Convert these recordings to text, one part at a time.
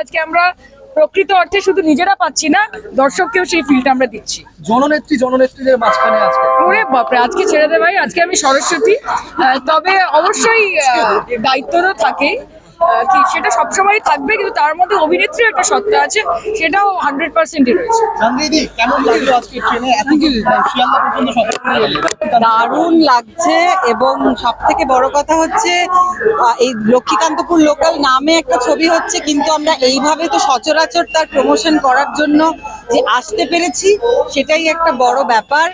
আজকে আমরা প্রকৃত অর্থে শুধু নিজেরা পাচ্ছি না দর্শককেও সেই ফিলটা আমরা দিচ্ছি। জননেত্রী জননেত্রীদের মাঝখানে আজকে। ওরে বাপরে আজকে ছেড়ে দে ভাই আজকে আমি সরস্বতী। তবে অবশ্যই দায়িত্ব তো থাকে কি সেটা সবসময় থাকবে কিন্তু তার মধ্যে অভিনেত্রী একটা সত্তা আছে সেটাও হান্ড্রেড পার্সেন্টই রয়েছে। চান্দ্রিদি কেমন লাগল আজকে ট্রেনে? এত শিয়ালদা পর্যন্ত সফর করে এলে? দারুণ লাগছে এবং সব থেকে বড় কথা হচ্ছে এই লক্ষ্মীকান্তপুর লোকাল নামে একটা ছবি হচ্ছে কিন্তু আমরা এইভাবে তো সচরাচর তার প্রমোশন করার জন্য যে আসতে পেরেছি সেটাই একটা বড় ব্যাপার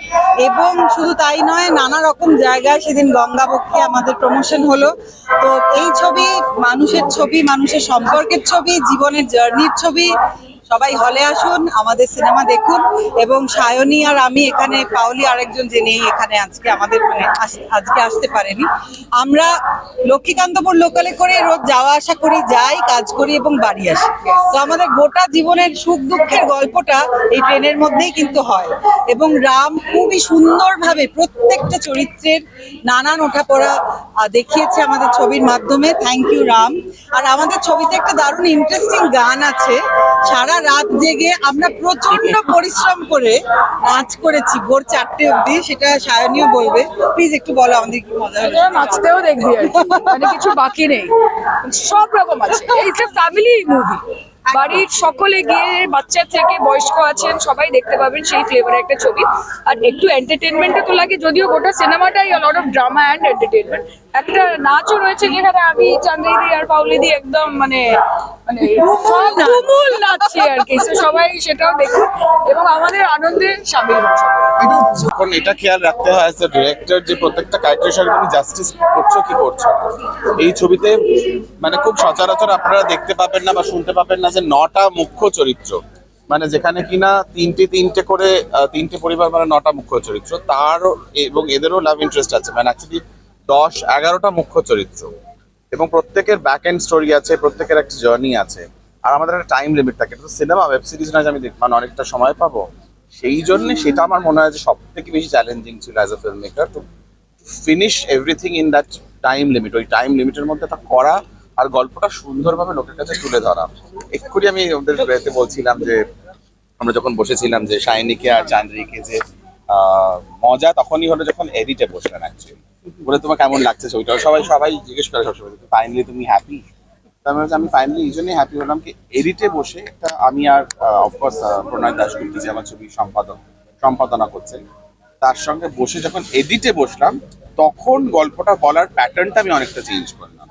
এবং শুধু তাই নয়, নানা রকম জায়গায় সেদিন গঙ্গাবক্ষে আমাদের প্রমোশন হলো। তো এই ছবি মানুষের ছবি, মানুষের সম্পর্কের ছবি, জীবনের জার্নির ছবি সবাই হলে আসুন, আমাদের সিনেমা দেখুন এবং সায়নী আর আমি এখানে, পাওলি আরেকজন যে নেই এখানে আজকে আমাদের মানে আজকে আসতে পারেনি। আমরা লক্ষ্মীকান্তপুর লোকালে করে রোজ যাওয়া আসা করি, যাই, কাজ করি এবং বাড়ি আসি। তো আমাদের গোটা জীবনের সুখ দুঃখের গল্পটা এই ট্রেনের মধ্যেই কিন্তু হয় এবং রাম খুবই সুন্দরভাবে প্রত্যেকটা চরিত্রের নানান ওঠাপড়া দেখিয়েছে আমাদের ছবির মাধ্যমে। Thank you Ram. আর আমাদের ছবিতে একটা দারুণ ইন্টারেস্টিং গান আছে, সারা রাত জেগে আমরা প্রচণ্ড পরিশ্রম করে নাচ করেছি ভোর চারটে অবধি সেটা সায়নীয় বলবে। প্লিজ একটু বলো আমাদের কি মজা হলো? নাচতেও দেখবি আর কি। মানে কিছু বাকি নেই। সব রকম আছে। ফ্যামিলি মুভি বাড়ির সকলে গিয়ে বাচ্চা থেকে বয়স্ক আছেন সবাই দেখতে পাবেন সেই ফ্লেভারের একটা ছবি। আর একটু এন্টারটেনমেন্টও তো লাগে যদিও গোটা সিনেমাটাই lot of drama and entertainment একটা নাচও রয়েছে যেখানে আমি চান্দ্রিদি আর পাউলিদি একদম মানে মানে তুমুল নাচছি আর কি। সবাই সেটাও দেখুন এবং আমাদের আনন্দে সামিল হন যখন এটা খেয়াল রাখতে হয় অ্যাজ ডিরেক্টর যে প্রত্যেকটা ক্যারেক্টারের তুমি জাস্টিস করছ কি করছ এই ছবিতে মানে খুব সচরাচর আপনারা দেখতে পাবেন না বা শুনতে পাবেন না যে নটা মুখ্য চরিত্র। মানে যেখানে কিনা তিনটে তিনটে করে তিনটে পরিবার মানে নটা মুখ্য চরিত্র। তার এবং এদেরও লাভ ইন্টারেস্ট আছে। মানে অ্যাকচুয়ালি দশ এগারোটা মুখ্য চরিত্র। এবং প্রত্যেকের ব্যাক এন্ড স্টোরি আছে, প্রত্যেকের একটা জার্নি আছে। আর আমাদের একটা টাইম লিমিট থাকে। তো সিনেমা ওয়েব সিরিজ নয় যে আমি মানে অনেকটা সময় পাবো। সেই জন্য সেটা আমার মনে হয় যে সব থেকে বেশি চ্যালেঞ্জিং ছিল as a film maker to finish everything in that time limit ওই টাইম লিমিটের মধ্যে তা করা আর গল্পটা সুন্দরভাবে লোকের কাছে তুলে ধরা। এক্ষুনি আমি ওদের এতে বলছিলাম যে, আমরা যখন বসেছিলাম যে শাইনিকে আর চান্দ্রিকে যে মজা তখনই হলো যখন এডিটে বসলেন অ্যাকচুয়ালি বলে তোমার কেমন লাগছে ছবিটা? সবাই সবাই জিজ্ঞেস করে সবসময় ফাইনালি তুমি হ্যাপি আমি ফাইনালি এই জন্যই হ্যাপি হলাম কি এডিটে বসে একটা আমি আর অফকোর্স প্রণয় দাসগুপ্তি যে আমার ছবি সম্পাদক সম্পাদনা করছেন তার সঙ্গে বসে যখন এডিটে বসলাম, তখন গল্পটা বলার প্যাটার্নটা আমি অনেকটা চেঞ্জ করলাম।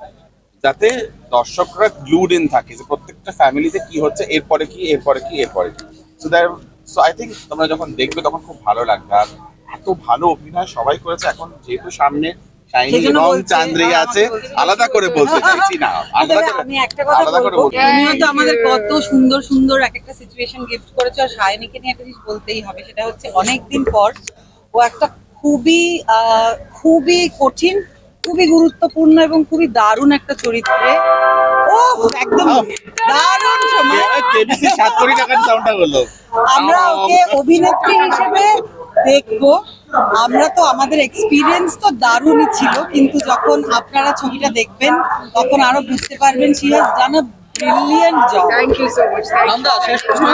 যাতে দর্শকরা গ্লুড ইন থাকে যে প্রত্যেকটা ফ্যামিলিতে কি হচ্ছে, এরপরে কি এরপরে কি এরপরে কি। So there so I think তোমরা যখন দেখবে তখন খুব ভালো লাগবে। আর এত ভালো অভিনয় সবাই করেছে। এখন যেহেতু সামনে শাইনি এবং চান্দ্রি আছে আলাদা করে বলতে চাইছি না। আলাদা তবে করে আমি একটা কথা বলব। তুমিও তো আমাদের কত সুন্দর সুন্দর এক একটা সিচুয়েশন গিফট করেছ আর সায়নীকে নিয়ে একটা জিনিস বলতেই হবে সেটা হচ্ছে অনেকদিন পর ও একটা খুবই খুবই কঠিন খুবই গুরুত্বপূর্ণ এবং খুবই দারুণ একটা চরিত্রে। ও একদম দারুণ সময়। আমরা ওকে অভিনেত্রী হিসেবে দেখব। আমরা তো আমাদের এক্সপিরিয়েন্স তো দারুণই ছিল কিন্তু যখন আপনারা ছবিটা দেখবেন তখন আরও বুঝতে পারবেন she has done a brilliant job thank you so much Nanda শেষ প্রশ্ন?